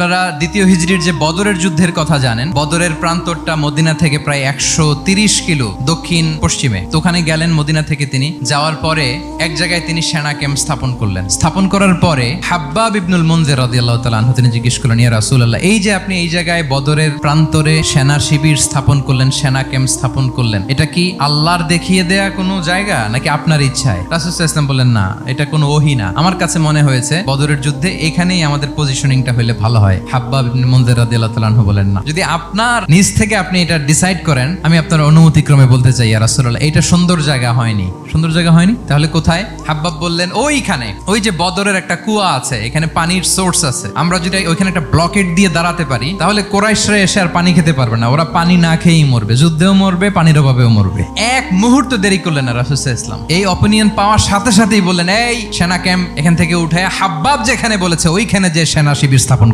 আপনারা দ্বিতীয় হিজরির যে বদরের যুদ্ধের কথা জানেন, বদরের প্রান্তরটা মদিনা থেকে প্রায় একশো তিরিশ কিলো দক্ষিণ পশ্চিমে। তো ওখানে গেলেন মদিনা থেকে তিনি, যাওয়ার পরে এক জায়গায় তিনি সেনা ক্যাম্প স্থাপন করলেন। স্থাপন করার পরে হাব্বা ইবনুল মনজের রাদিয়াল্লাহু তাআলা আনহু তিনি জিজ্ঞেস করলেন, ইয়া রাসূলুল্লাহ, এই যে আপনি এই জায়গায় বদরের প্রান্তরে সেনা শিবির স্থাপন করলেন, সেনা ক্যাম্প স্থাপন করলেন, এটা কি আল্লাহর দেখিয়ে দেয়া কোনো জায়গা নাকি আপনার ইচ্ছায়? রাসূল ওয়াসাল্লাম বললেন, না, এটা কোনো ওহি না। আমার কাছে মনে হয়েছে, বদরের যুদ্ধে এখানেই আমাদের পজিশনিংটা হলে ভালো হয়। হাব্বাব ইবনে মুনজির রাদিয়াল্লাহু তাআলা আনহু বলেন না। যদি আপনার নিজ থেকে আপনি এটা ডিসাইড করেন, আমি আপনার অনুমতি ক্রমে বলতে চাই, ইয়া রাসূলুল্লাহ এটা সুন্দর জায়গা হয়নি। সুন্দর জায়গা হয়নি? তাহলে কোথায়? হাব্বাব বললেন, ওইখানে। ওই যে বদরের একটা কুয়া আছে, এখানে পানির সোর্স আছে। আমরা যদি ওইখানে একটা ব্লকেট দিয়ে দাঁড়াতে পারি, তাহলে কোরাইশরা এসে আর পানি খেতে পারবে না। ওরা পানি না খেয়েই মরবে। যুদ্ধেও মরবে, পানির অভাবেও মরবে। এক মুহূর্ত দেরি করলেন না রাসুল ইসলাম এই অপিনিয়ন পাওয়ার সাথে সাথেই বললেন, এই সেনা ক্যাম্প এখান থেকে উঠে, হাব্বাব যেখানে বলেছে, ওইখানে যে সেনা শিবির স্থাপন